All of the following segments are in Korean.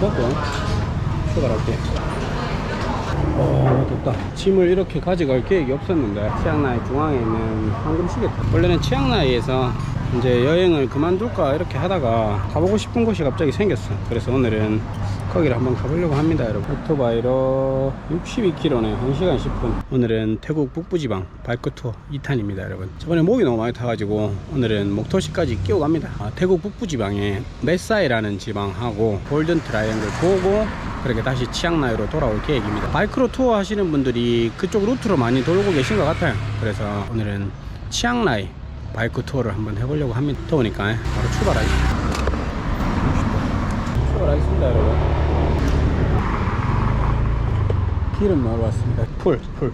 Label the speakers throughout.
Speaker 1: 벗고 출발할게. 어, 덥다. 짐을 이렇게 가져갈 계획이 없었는데, 치앙라이 중앙에 있는 황금시계 타. 원래는 치앙라이에서 이제 여행을 그만둘까 이렇게 하다가 가보고 싶은 곳이 갑자기 생겼어. 그래서 오늘은 거기를 한번 가보려고 합니다, 여러분. 오토바이로 62km네. 1시간 10분. 오늘은 태국 북부지방 바이크 투어 2탄입니다, 여러분. 저번에 목이 너무 많이 타가지고 오늘은 목토시까지 끼고 갑니다. 아, 태국 북부지방에 메사이라는 지방하고 골든 트라이앵글 보고 그렇게 다시 치앙라이로 돌아올 계획입니다. 바이크로 투어 하시는 분들이 그쪽 루트로 많이 돌고 계신 것 같아요. 그래서 오늘은 치앙라이 바이크 투어를 한번 해보려고 합니다. 더우니까 바로 출발하겠습니다. 출발하겠습니다, 여러분. 기름 넣으러 왔습니다. 풀, 풀.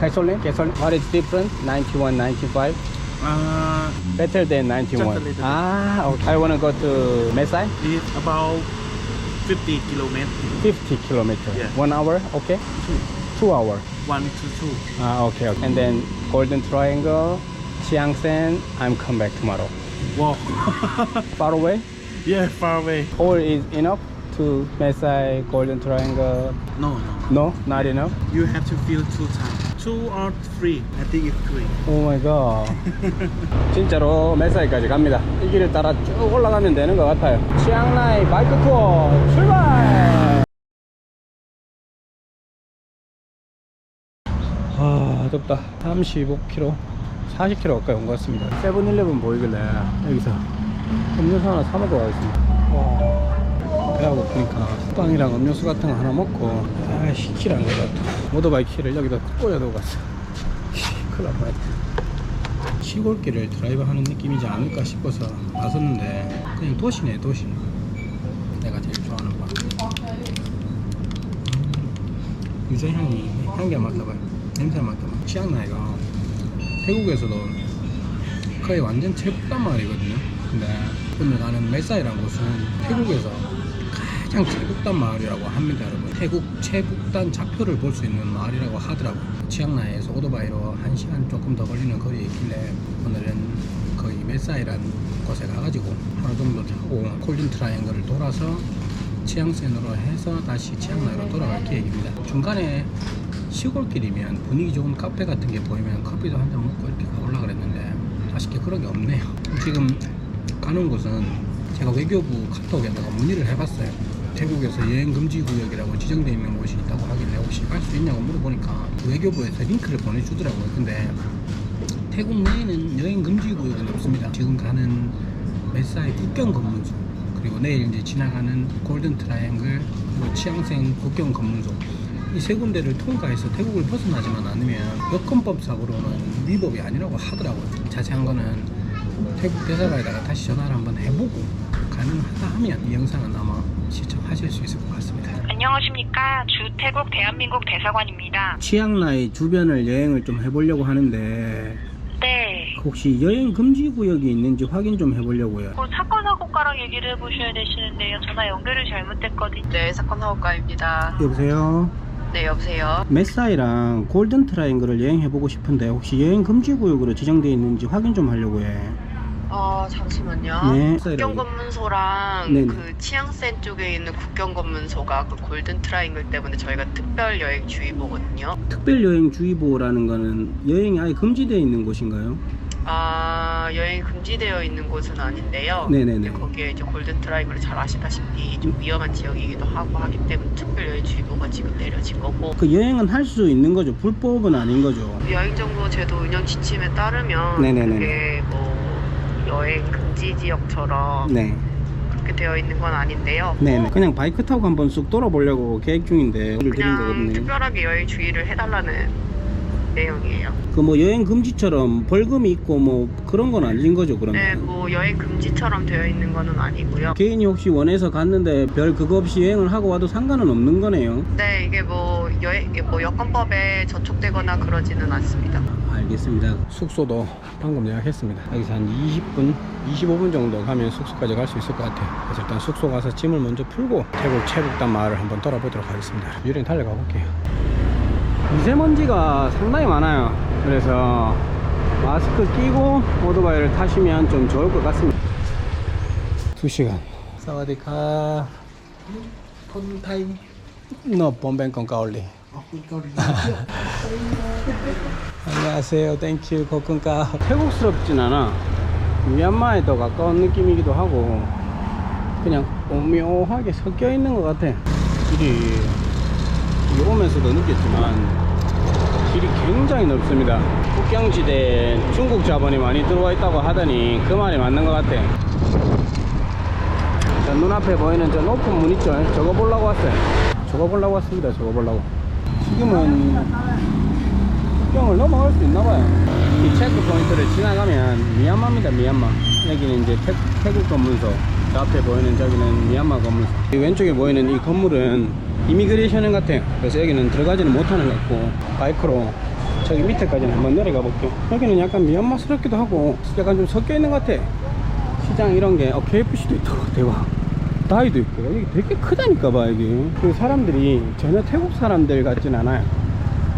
Speaker 1: 가솔린? 가솔린? What is different? 91, 95?
Speaker 2: Uh,
Speaker 1: Better than
Speaker 2: Just a
Speaker 1: 91.
Speaker 2: little bit.
Speaker 1: Ah, okay. I wanna go to Mesai.
Speaker 2: it's about 50 kilometers,
Speaker 1: 50 kilometers.
Speaker 2: Yeah.
Speaker 1: One hour, okay? Two hour.
Speaker 2: one to two.
Speaker 1: Ah, okay, okay. And then Golden Triangle, Chiang San, I'm come back tomorrow.
Speaker 2: Wow.
Speaker 1: Far away?
Speaker 2: yeah, far away.
Speaker 1: Or is enough To Mesai, Golden Triangle?
Speaker 2: No, no.
Speaker 1: No, not enough.
Speaker 2: You have to fill two times. Two or three. I think it's three.
Speaker 1: 오 마이 갓. 진짜로 메사이까지 갑니다. 이 길을 따라 쭉 올라가면 되는 것 같아요. 치앙라이 바이크 투어 출발! 아, 덥다. 35km, 40km 가까이 온 것 같습니다. 세븐일레븐 보이길래 여기서 음료수 하나 사 먹고 가겠습니다. 와, 배가 고프니까 빵이랑 음료수 같은 거 하나 먹고 아, 시키라는 거 같아. 오토바이 키를 여기다 꽂아두고 갔어. 큰일 날 뻔했다. 시골길을 드라이브 하는 느낌이지 않을까 싶어서 나섰는데 그냥 도시네 도시 내가 제일 좋아하는 거 음, 유자향이 향기 안 맡아봐요 냄새 맡아봐 치앙라이가 태국에서도 거의 완전 최북단 마을이거든요 근데 오늘 가는 메사이라는 곳은 태국에서 가장 최북단 마을이라고 합니다 여러분. 태국 최북단 좌표를 볼 수 있는 마을이라고 하더라고요. 치앙라이에서 오토바이로 1시간 조금 더 걸리는 거리에 있길래 오늘은 거의 메사이라는 곳에 가가지고 하루 정도 타고 콜린 트라이앵글을 돌아서 치앙센으로 해서 다시 치앙라이로 돌아갈 계획입니다. 중간에 시골길이면 분위기 좋은 카페 같은 게 보이면 커피도 한 잔 먹고 이렇게 가보려고 그랬는데 아쉽게 그런 게 없네요. 지금 가는 곳은 제가 외교부 카톡에다가 문의를 해봤어요. 태국에서 여행 금지 구역이라고 지정되어 있는 곳이 있다고 하길래 혹시 갈 수 있냐고 물어보니까 외교부에서 링크를 보내주더라고요. 근데 태국 내에는 여행 금지 구역은 없습니다. 지금 가는 메사이 국경 검문소 그리고 내일 이제 지나가는 골든 트라이앵글 그리고 치앙생 국경 검문소 이 세 군데를 통과해서 태국을 벗어나지만 않으면 여권법상으로는 위법이 아니라고 하더라고요. 자세한 거는 태국 대사관에다가 다시 전화를 한번 해보고 가능하다 하면 이 영상은 아마 시청하실 수 있을 것 같습니다.
Speaker 3: 안녕하십니까. 주태국 대한민국 대사관입니다.
Speaker 1: 치앙라이 주변을 여행을 좀 해보려고 하는데
Speaker 3: 네.
Speaker 1: 혹시 여행 금지 구역이 있는지 확인 좀 해보려고요.
Speaker 3: 그 사건 사고과랑 얘기를 해보셔야 되시는데요. 전화 연결이 잘못됐거든요.
Speaker 4: 네, 사건 사고과입니다.
Speaker 1: 여보세요.
Speaker 4: 네, 여보세요.
Speaker 1: 메사이랑 골든 트라이앵글을 여행해보고 싶은데 혹시 여행 금지 구역으로 지정되어 있는지 확인 좀 하려고 해.
Speaker 4: 어, 잠시만요.
Speaker 1: 네.
Speaker 4: 국경검문소랑
Speaker 1: 네네.
Speaker 4: 그 치앙센 쪽에 있는 국경검문소가 그 골든 트라이앵글 때문에 저희가 특별 여행 주의보거든요.
Speaker 1: 특별 여행 주의보라는 거는 여행이 아예 금지되어 있는 곳인가요?
Speaker 4: 아, 여행 금지되어 있는 곳은 아닌데요.
Speaker 1: 네네네.
Speaker 4: 거기에 이제 골든 트라이앵글을 잘 아시다시피 좀 위험한 지역이기도 하고 하기 때문에 특별 여행 주의보가 지금 내려진 거고
Speaker 1: 그 여행은 할 수 있는 거죠. 불법은 아닌 거죠.
Speaker 4: 여행정보 제도 운영 지침에 따르면
Speaker 1: 네네네네.
Speaker 4: 그게 뭐 여행 금지 지역처럼
Speaker 1: 네.
Speaker 4: 그렇게 되어 있는 건 아닌데요.
Speaker 1: 네 네. 그냥 바이크 타고 한번 쑥 돌아보려고 계획 중인데 오늘 드린
Speaker 4: 그냥
Speaker 1: 거거든요.
Speaker 4: 특별하게 여행 주의를 해달라는 내용이에요.
Speaker 1: 그 뭐 여행 금지처럼 벌금이 있고 뭐 그런 건 아닌 거죠, 그러면?
Speaker 4: 네, 뭐 여행 금지처럼 되어 있는 거는 아니고요.
Speaker 1: 개인이 혹시 원해서 갔는데 별 그거 없이 여행을 하고 와도 상관은 없는 거네요.
Speaker 4: 네, 이게 뭐 여행 이게 뭐 여권법에 저촉되거나 그러지는 않습니다.
Speaker 1: 알겠습니다. 숙소도 방금 예약했습니다. 여기서 한 20분, 25분 정도 가면 숙소까지 갈 수 있을 것 같아요. 그래서 일단 숙소 가서 짐을 먼저 풀고 태국 최북단 마을을 한번 돌아보도록 하겠습니다. 유령 달려가 볼게요. 미세먼지가 상당히 많아요. 그래서 마스크 끼고 오토바이를 타시면 좀 좋을 것 같습니다. 2시간. 사와디카.
Speaker 2: 폰타이.
Speaker 1: No,
Speaker 2: Bombay
Speaker 1: 안녕하세요. 땡큐 코쿤카 태국스럽진 않아. 미얀마에 더 가까운 느낌이기도 하고 그냥 오묘하게 섞여 있는 것 같아. 길이 오면서도 느꼈지만 길이 굉장히 넓습니다. 국경지대에 중국 자본이 많이 들어와 있다고 하더니 그 말이 맞는 것 같아. 저 눈앞에 보이는 저 높은 문 있죠? 저거 보려고 왔어요. 저거 보려고 왔습니다. 저거 보려고. 지금은 국경을 넘어갈 수 있나 봐요. 이 체크 포인트를 지나가면 미얀마입니다. 미얀마. 여기는 이제 태, 태국 검문소. 저 앞에 보이는 저기는 미얀마. 이 왼쪽에 보이는 이 건물은 이미그레이션 같아요. 그래서 여기는 들어가지는 못하는 것 같고 바이크로 저기 밑에까지는 한번 내려가 볼게요. 여기는 약간 미얀마스럽기도 하고 약간 좀 섞여 있는 것 같아. 시장 이런 게 어, KFC도 있다고 대박. 다이도 있고 여기 되게 크다니까 봐 여기. 그 사람들이 전혀 태국 사람들 같진 않아요.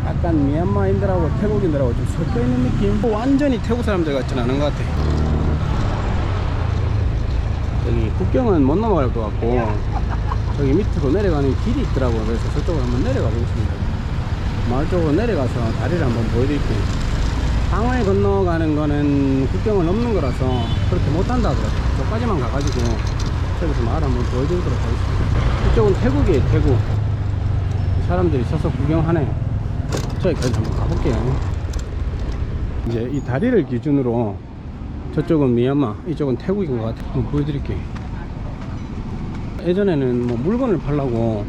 Speaker 1: 약간 미얀마인들하고 태국인들하고 좀 섞여 있는 느낌? 뭐 완전히 태국 사람들 같진 않은 것 같아. 여기 국경은 못 넘어갈 것 같고, 저기 밑으로 내려가는 길이 있더라고요. 그래서 저쪽으로 한번 내려가 보겠습니다. 마을 쪽으로 내려가서 다리를 한번 보여드릴게요. 강을 건너가는 거는 국경을 넘는 거라서 그렇게 못한다 하더라고요. 저까지만 가가지고 저기서 마을 한번 보여드리도록 하겠습니다. 이쪽은 태국이에요, 태국. 사람들이 서서 구경하네. 저기까지 한번 가볼게요. 이제 이 다리를 기준으로 저쪽은 미얀마, 이쪽은 태국인 것 같아요. 한번 보여드릴게요. 예전에는 뭐 물건을 팔라고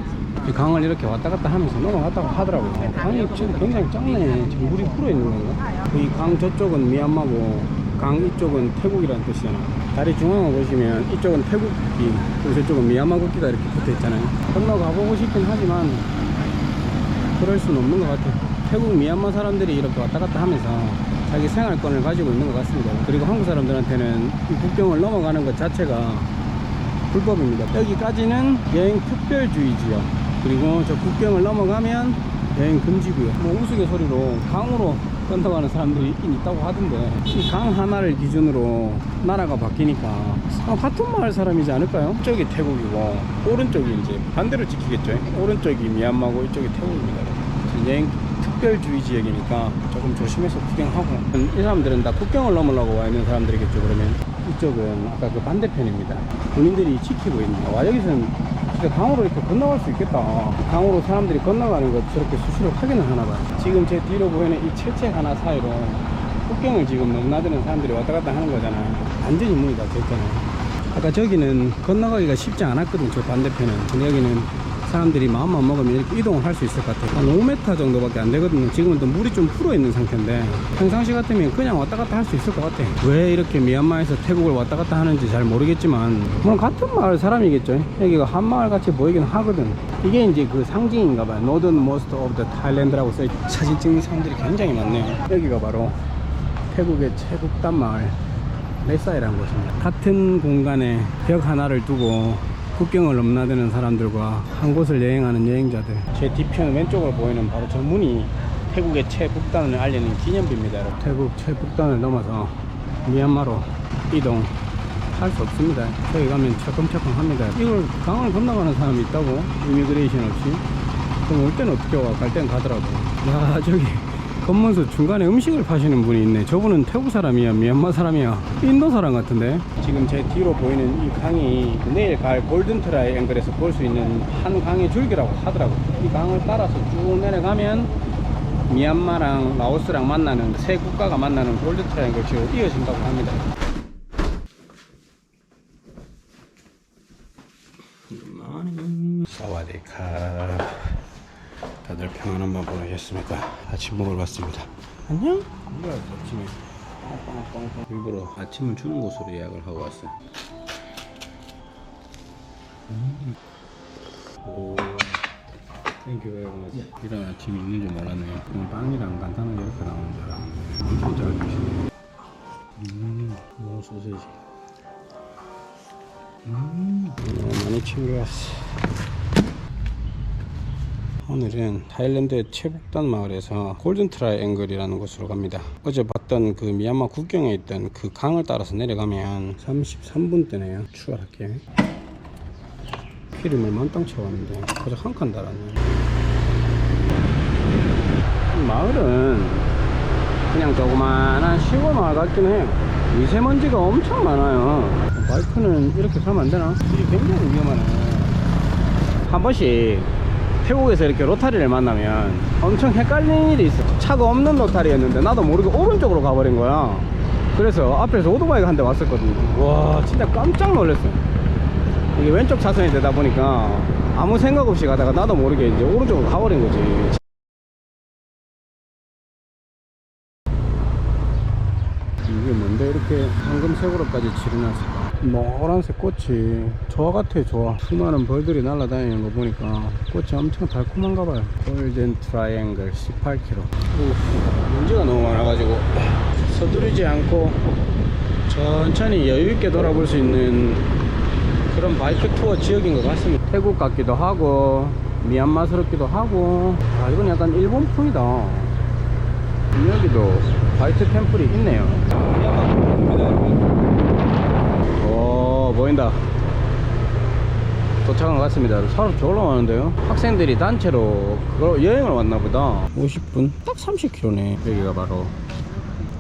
Speaker 1: 이 강을 이렇게 왔다 갔다 하면서 넘어갔다고 하더라고요. 강이 지금 굉장히 작네. 지금 물이 풀어 있는 건가? 이 강 저쪽은 미얀마고 강 이쪽은 태국이라는 뜻이잖아. 다리 중앙을 보시면 이쪽은 태국 국기, 그리고 저쪽은 미얀마 국기가 이렇게 붙어 있잖아요. 건너가 보고 싶긴 하지만 그럴 수는 없는 것 같아요. 태국 미얀마 사람들이 이렇게 왔다 갔다 하면서 자기 생활권을 가지고 있는 것 같습니다. 그리고 한국 사람들한테는 이 국경을 넘어가는 것 자체가 불법입니다. 여기까지는 여행 특별주의 지역. 그리고 저 국경을 넘어가면 여행 금지구역. 뭐 우스갯소리로 강으로 건너가는 사람들이 있긴 있다고 하던데 이 강 하나를 기준으로 나라가 바뀌니까 아, 같은 마을 사람이지 않을까요? 이쪽이 태국이고 오른쪽이 이제 반대로 지키겠죠. 오른쪽이 미얀마고 이쪽이 태국입니다. 여행 특별주의 지역이니까 조금 조심해서 구경하고 이 사람들은 다 국경을 넘으려고 와 있는 사람들이겠죠 그러면 이쪽은 아까 그 반대편입니다. 군인들이 지키고 있는 와 여기서는 진짜 강으로 이렇게 건너갈 수 있겠다. 강으로 사람들이 건너가는 거 저렇게 수시로 확인을 하나 봐요. 지금 제 뒤로 보이는 이 채채 하나 사이로 국경을 지금 넘나드는 사람들이 왔다 갔다 하는 거잖아요. 완전히 문이 닫혀 있잖아요 아까 저기는 건너가기가 쉽지 않았거든 저 반대편은. 근데 여기는 사람들이 마음만 먹으면 이렇게 이동을 할 수 있을 것 같아요. 한 5m 정도밖에 안 되거든요. 지금은 또 물이 좀 풀어 있는 상태인데 평상시 같으면 그냥 왔다 갔다 할 수 있을 것 같아요. 왜 이렇게 미얀마에서 태국을 왔다 갔다 하는지 잘 모르겠지만 물론 같은 마을 사람이겠죠. 여기가 한 마을 같이 보이긴 하거든. 이게 이제 그 상징인가 봐요. Northern Most of the Thailand라고 써있 사진 찍는 사람들이 굉장히 많네요. 여기가 바로 태국의 최북단 마을 레사이라는 곳입니다. 같은 공간에 벽 하나를 두고 국경을 넘나드는 사람들과 한 곳을 여행하는 여행자들. 제 뒤편 왼쪽으로 보이는 바로 저 문이 태국의 최북단을 알리는 기념비입니다. 여러분. 태국 최북단을 넘어서 미얀마로 이동. 할수 없습니다. 저기 가면 철컹철컹 합니다. 이걸 강을 건너가는 사람이 있다고? 이미그레이션 없이? 그럼 올 때는 어떻게 와? 갈 때는 가더라고. 야, 저기 건문서 중간에 음식을 파시는 분이 있네. 저분은 태국 사람이야, 미얀마 사람이야, 인도 사람 같은데. 지금 제 뒤로 보이는 이 강이 내일 갈 골든 트라이 앵글에서 볼 수 있는 한 강의 줄기라고 하더라고. 이 강을 따라서 쭉 내려가면 미얀마랑 라오스랑 만나는 세 국가가 만나는 골든 트라이 앵글 지로 이어진다고 합니다. 사와디캅 다들 평안한 밤 보내셨습니까? 아침 먹으러 왔습니다. 안녕? 뭐야 아침에 일부러 아침을 주는 곳으로 예약을 하고 왔어요. 음. 오. 땡큐 very 이런 아침이 있는 줄 몰랐네요. 그냥 빵이랑 간단하게 이렇게 나오는 줄 알았는데. 엄청 잘 주시네. 음, 오 소세지. 음, 너무 많이 챙겨왔어. 오늘은 타일랜드의 최북단 마을에서 골든 트라이앵글이라는 곳으로 갑니다. 어제 봤던 그 미얀마 국경에 있던 그 강을 따라서 내려가면 33분 때네요. 출발할게요. 기름에 만땅 채웠는데 고작 한 칸 달았네 이 마을은 그냥 조그만한 시골 마을 같긴 해요 미세먼지가 엄청 많아요 바이크는 이렇게 타면 안 되나? 이게 굉장히 위험하네 한 번씩 태국에서 이렇게 로타리를 만나면 엄청 헷갈리는 일이 있어. 차가 없는 로타리였는데 나도 모르게 오른쪽으로 가버린 거야. 그래서 앞에서 오토바이가 한 대 왔었거든요. 와 진짜 깜짝 놀랐어요. 이게 왼쪽 차선이 되다 보니까 아무 생각 없이 가다가 나도 모르게 이제 오른쪽으로 가버린 거지. 이게 뭔데 이렇게 황금색으로까지 칠해놨을까 노란색 꽃이 좋아 같아 좋아 수많은 벌들이 날아다니는 거 보니까 꽃이 엄청 달콤한가 봐요. 골든 트라이앵글 18km 오, 먼지가 너무 많아가지고 서두르지 않고 천천히 여유있게 돌아볼 수 있는 그런 바이크 투어 지역인 것 같습니다. 태국 같기도 하고 미얀마스럽기도 하고 아 이건 약간 일본풍이다 여기도 화이트 템플이 있네요. 오, 보인다. 도착한 것 같습니다. 사람 졸라 많은데요? 학생들이 단체로 여행을 왔나 보다. 50분? 딱 30km네. 여기가 바로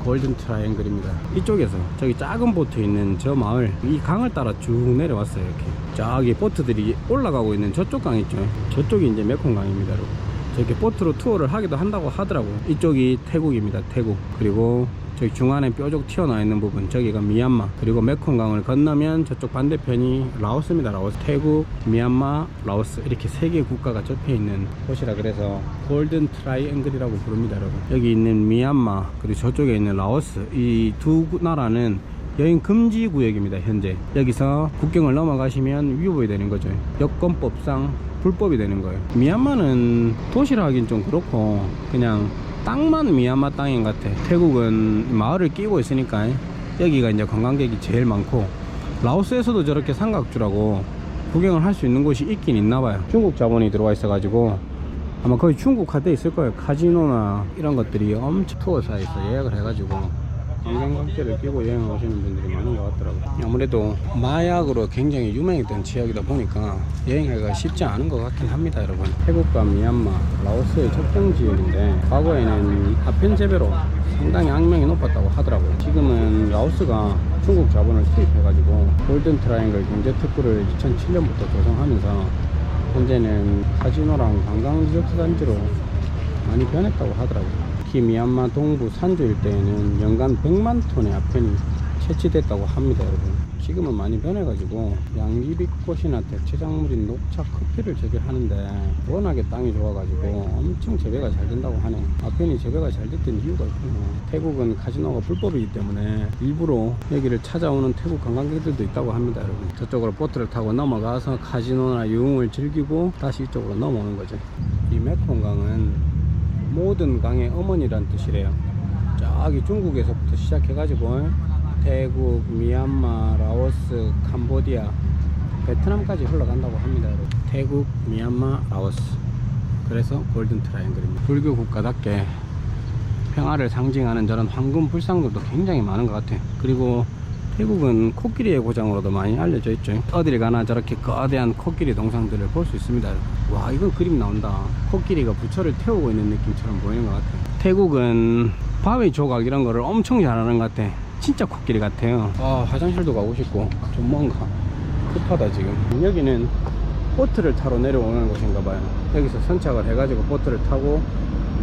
Speaker 1: 골든 트라이앵글입니다. 이쪽에서 저기 작은 보트 있는 저 마을 이 강을 따라 쭉 내려왔어요. 이렇게 저기 보트들이 올라가고 있는 저쪽 강 있죠. 저쪽이 이제 메콩강입니다. 여러분. 저렇게 보트로 투어를 하기도 한다고 하더라고요. 이쪽이 태국입니다. 태국. 그리고 저기 중간에 뾰족 튀어나와 있는 부분 저기가 미얀마 그리고 메콩강을 건너면 저쪽 반대편이 라오스입니다 라오스 태국 미얀마 라오스 이렇게 세 개 국가가 접해 있는 곳이라 그래서 골든 트라이앵글이라고 부릅니다 여러분 여기 있는 미얀마 그리고 저쪽에 있는 라오스 이 두 나라는 여행 금지 구역입니다 현재 여기서 국경을 넘어가시면 위법이 되는 거죠 여권법상 불법이 되는 거예요. 미얀마는 도시라 하긴 좀 그렇고 그냥 땅만 미얀마 땅인 것 같아. 태국은 마을을 끼고 있으니까 여기가 이제 관광객이 제일 많고 라오스에서도 저렇게 삼각주라고 구경을 할 수 있는 곳이 있긴 있나 봐요. 중국 자본이 들어와 있어 가지고 아마 거의 중국 카드에 있을 거예요. 카지노나 이런 것들이 엄청 투어사에서 예약을 해가지고 관광객들을 끼고 여행 오시는 분들이 많은 것 같더라고요. 아무래도 마약으로 굉장히 유명했던 지역이다 보니까 여행하기가 쉽지 않은 것 같긴 합니다, 여러분. 태국과 미얀마, 라오스의 접경 지역인데 과거에는 아편 재배로 상당히 악명이 높았다고 하더라고요. 지금은 라오스가 중국 자본을 투입해가지고 골든 트라이앵글 경제 특구를 2007년부터 조성하면서 현재는 카지노랑 관광 리조트 단지로 많이 변했다고 하더라고요. 특히 미얀마 동부 산주 일대에는 연간 100만 톤의 아편이 채취됐다고 합니다, 여러분. 지금은 많이 변해가지고 양귀비꽃이나 대체작물인 녹차, 커피를 재배하는데 워낙에 땅이 좋아가지고 엄청 재배가 잘 된다고 하네요. 아편이 재배가 잘 됐던 이유가 있군요. 태국은 카지노가 불법이기 때문에 일부러 여기를 찾아오는 태국 관광객들도 있다고 합니다, 여러분. 저쪽으로 보트를 타고 넘어가서 카지노나 유흥을 즐기고 다시 이쪽으로 넘어오는 거죠. 이 메콩강은 모든 강의 어머니란 뜻이래요. 저기 중국에서부터 시작해가지고 태국, 미얀마, 라오스, 캄보디아, 베트남까지 흘러간다고 합니다. 여러분. 태국, 미얀마, 라오스. 그래서 골든 트라이앵글입니다. 불교 국가답게 평화를 상징하는 저런 황금 불상들도 굉장히 많은 것 같아요. 그리고 태국은 코끼리의 고장으로도 많이 알려져 있죠. 어딜 가나 저렇게 거대한 코끼리 동상들을 볼 수 있습니다. 와, 이건 그림 나온다. 코끼리가 부처를 태우고 있는 느낌처럼 보이는 것 같아요. 태국은 바위 조각 이런 거를 엄청 잘하는 것 같아. 진짜 코끼리 같아요. 아, 화장실도 가고 싶고 좀 뭔가 급하다 지금. 여기는 보트를 타러 내려오는 곳인가 봐요. 여기서 선착을 해가지고 보트를 타고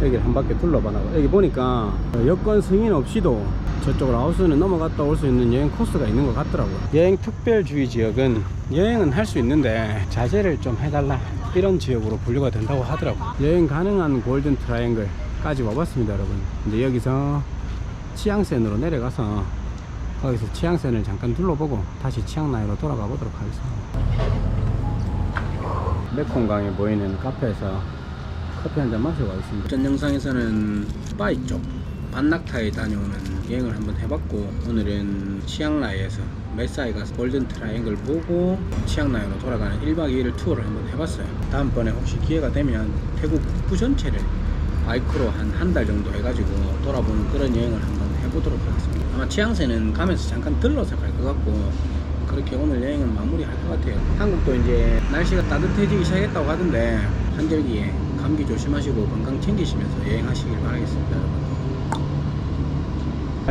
Speaker 1: 여기를 한 바퀴 둘러봐나고 여기 보니까 여권 승인 없이도 저쪽 라오스는 넘어갔다 올 수 있는 여행 코스가 있는 것 같더라고요 여행 특별주의 지역은 여행은 할 수 있는데 자제를 좀 해달라 이런 지역으로 분류가 된다고 하더라고요. 여행 가능한 골든 트라이앵글까지 와봤습니다 여러분. 근데 여기서 치앙센으로 내려가서 거기서 치앙센을 잠깐 둘러보고 다시 치앙라이로 돌아가 보도록 하겠습니다. 메콩강에 보이는 카페에서 커피 한 잔 마시고 가겠습니다. 전 영상에서는 바이 쪽 반낙타에 다녀오는 여행을 한번 해봤고 오늘은 치앙라이에서 메사이 가서 골든 트라이앵글 보고 치앙라이로 돌아가는 1박 2일 투어를 한번 해봤어요. 다음번에 혹시 기회가 되면 태국 북부 전체를 바이크로 한 한 달 정도 해가지고 돌아보는 그런 여행을 한번 해보도록 하겠습니다. 아마 치앙새는 가면서 잠깐 들러서 갈 것 같고 그렇게 오늘 여행은 마무리할 것 같아요. 한국도 이제 날씨가 따뜻해지기 시작했다고 하던데 한절기에 감기 조심하시고 건강 챙기시면서 여행하시길 바라겠습니다,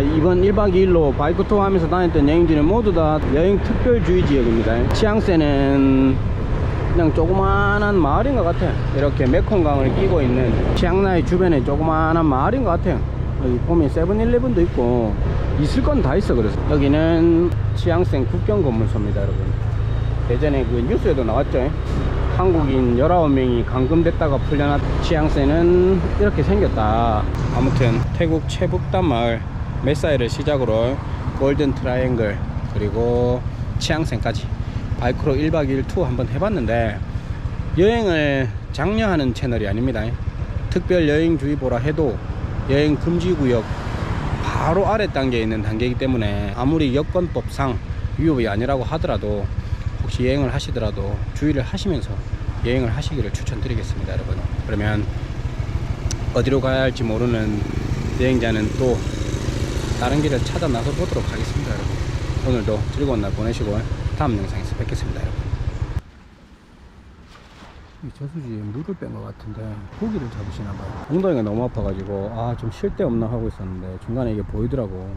Speaker 1: 이번 1박 2일로 바이크 투어 하면서 다녔던 여행지는 모두 다 여행 특별주의 지역입니다. 치앙새는 그냥 조그만한 마을인 것 같아요. 이렇게 메콩강을 끼고 있는 치앙라이 주변에 조그만한 마을인 것 같아요. 여기 보면 세븐일레븐도 있고 있을 건 다 있어 그래서 여기는 치앙생 국경건물소입니다 여러분 예전에 그 뉴스에도 나왔죠 한국인 19명이 감금됐다가 풀려났 치앙새는 이렇게 생겼다 아무튼 태국 최북단 마을 메사이를 시작으로 골든 트라이앵글 그리고 치앙생까지 바이크로 1박 2일 투어 한번 해봤는데 여행을 장려하는 채널이 아닙니다. 특별 여행주의보라 해도 여행 금지구역 바로 아래 단계에 있는 단계이기 때문에 아무리 여건법상 위협이 아니라고 하더라도 혹시 여행을 하시더라도 주의를 하시면서 여행을 하시기를 추천드리겠습니다 여러분. 그러면 어디로 가야 할지 모르는 여행자는 또 다른 길을 찾아 나서 보도록 하겠습니다 여러분. 오늘도 즐거운 날 보내시고 다음 영상에서 뵙겠습니다 여러분. 이 저수지에 물을 뺀 것 같은데 고기를 잡으시나 봐요. 엉덩이가 너무 아파가지고 아 좀 쉴 데 없나 하고 있었는데 중간에 이게 보이더라고